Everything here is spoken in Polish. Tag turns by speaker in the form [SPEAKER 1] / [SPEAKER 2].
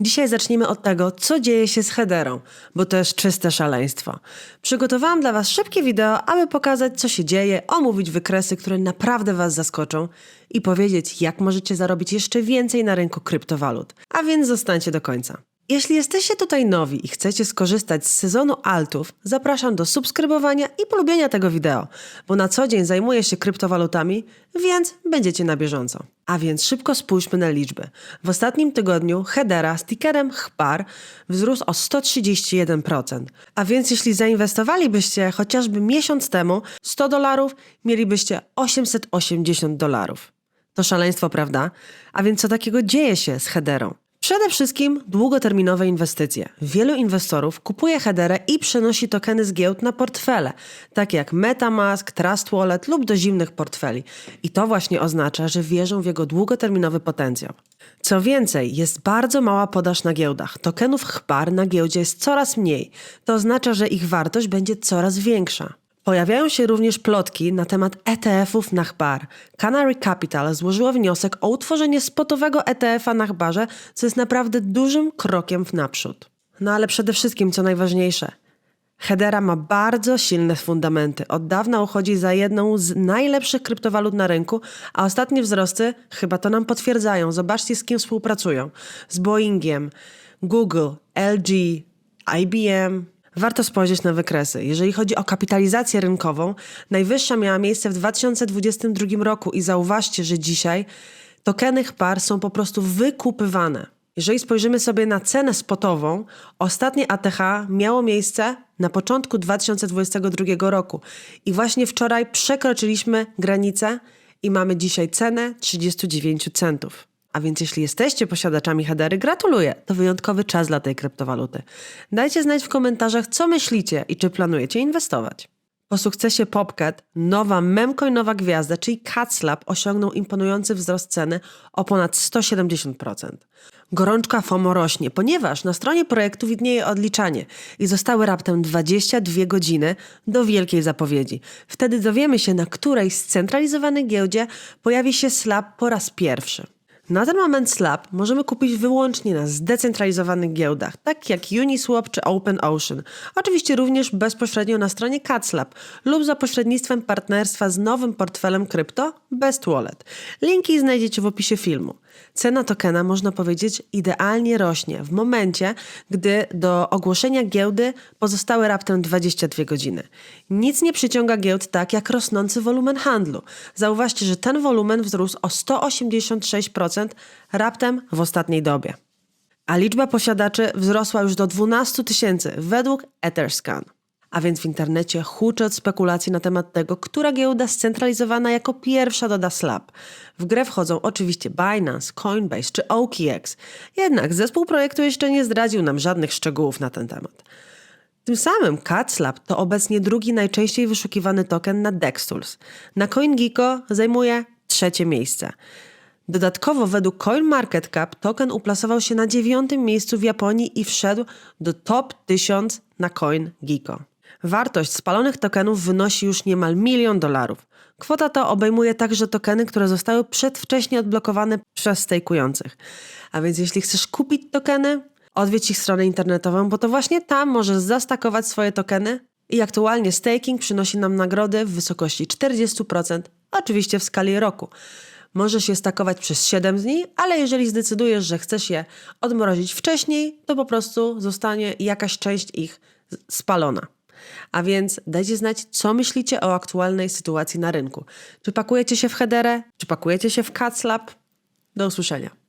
[SPEAKER 1] Dzisiaj zaczniemy od tego, co dzieje się z headerą, bo to jest czyste szaleństwo. Przygotowałam dla Was szybkie wideo, aby pokazać, co się dzieje, omówić wykresy, które naprawdę Was zaskoczą i powiedzieć, jak możecie zarobić jeszcze więcej na rynku kryptowalut. A więc zostańcie do końca. Jeśli jesteście tutaj nowi i chcecie skorzystać z sezonu altów, zapraszam do subskrybowania i polubienia tego wideo, bo na co dzień zajmuję się kryptowalutami, więc będziecie na bieżąco. A więc szybko spójrzmy na liczby. W ostatnim tygodniu Hedera z tickerem HBAR wzrósł o 131%. A więc jeśli zainwestowalibyście chociażby miesiąc temu 100 dolarów, mielibyście 880 dolarów. To szaleństwo, prawda? A więc co takiego dzieje się z Hederą? Przede wszystkim długoterminowe inwestycje. Wielu inwestorów kupuje headerę i przenosi tokeny z giełd na portfele, takie jak MetaMask, Trust Wallet lub do zimnych portfeli. I to właśnie oznacza, że wierzą w jego długoterminowy potencjał. Co więcej, jest bardzo mała podaż na giełdach. Tokenów HBAR na giełdzie jest coraz mniej. To oznacza, że ich wartość będzie coraz większa. Pojawiają się również plotki na temat ETF-ów na HBAR. Canary Capital złożyło wniosek o utworzenie spotowego ETF-a na HBARze, co jest naprawdę dużym krokiem w naprzód. No ale przede wszystkim, co najważniejsze, Hedera ma bardzo silne fundamenty. Od dawna uchodzi za jedną z najlepszych kryptowalut na rynku, a ostatnie wzrosty chyba to nam potwierdzają. Zobaczcie, z kim współpracują. Z Boeingiem, Google, LG, IBM, Warto spojrzeć na wykresy. Jeżeli chodzi o kapitalizację rynkową, najwyższa miała miejsce w 2022 roku i zauważcie, że dzisiaj tokeny par są po prostu wykupywane. Jeżeli spojrzymy sobie na cenę spotową, ostatnie ATH miało miejsce na początku 2022 roku i właśnie wczoraj przekroczyliśmy granicę i mamy dzisiaj cenę 39 centów. A więc jeśli jesteście posiadaczami Hedery, gratuluję. To wyjątkowy czas dla tej kryptowaluty. Dajcie znać w komentarzach, co myślicie i czy planujecie inwestować. Po sukcesie Popcat, nowa memcoinowa gwiazda, czyli CatSlab, osiągnął imponujący wzrost ceny o ponad 170%. Gorączka FOMO rośnie, ponieważ na stronie projektu widnieje odliczanie i zostały raptem 22 godziny do wielkiej zapowiedzi. Wtedy dowiemy się, na której scentralizowanej giełdzie pojawi się slab po raz pierwszy. Na ten moment Slab możemy kupić wyłącznie na zdecentralizowanych giełdach, tak jak Uniswap czy OpenOcean. Oczywiście również bezpośrednio na stronie CatSlab lub za pośrednictwem partnerstwa z nowym portfelem krypto Best Wallet. Linki znajdziecie w opisie filmu. Cena tokena, można powiedzieć, idealnie rośnie w momencie, gdy do ogłoszenia giełdy pozostały raptem 22 godziny. Nic nie przyciąga giełd tak jak rosnący wolumen handlu. Zauważcie, że ten wolumen wzrósł o 186% raptem w ostatniej dobie. A liczba posiadaczy wzrosła już do 12 tysięcy według Etherscan. A więc w internecie huczy od spekulacji na temat tego, która giełda scentralizowana jako pierwsza doda slab. W grę wchodzą oczywiście Binance, Coinbase czy OKX. Jednak zespół projektu jeszcze nie zdradził nam żadnych szczegółów na ten temat. Tym samym CatSlab to obecnie drugi najczęściej wyszukiwany token na DexTools. Na CoinGecko zajmuje trzecie miejsce. Dodatkowo według CoinMarketCap token uplasował się na dziewiątym miejscu w Japonii i wszedł do top 1000 na CoinGecko. Wartość spalonych tokenów wynosi już niemal milion dolarów. Kwota ta obejmuje także tokeny, które zostały przedwcześnie odblokowane przez stejkujących. A więc jeśli chcesz kupić tokeny, odwiedź ich stronę internetową, bo to właśnie tam możesz zastakować swoje tokeny i aktualnie staking przynosi nam nagrody w wysokości 40%, oczywiście w skali roku. Możesz je stakować przez 7 dni, ale jeżeli zdecydujesz, że chcesz je odmrozić wcześniej, to po prostu zostanie jakaś część ich spalona. A więc dajcie znać, co myślicie o aktualnej sytuacji na rynku. Czy pakujecie się w Hederę? Czy pakujecie się w CatSlab? Do usłyszenia.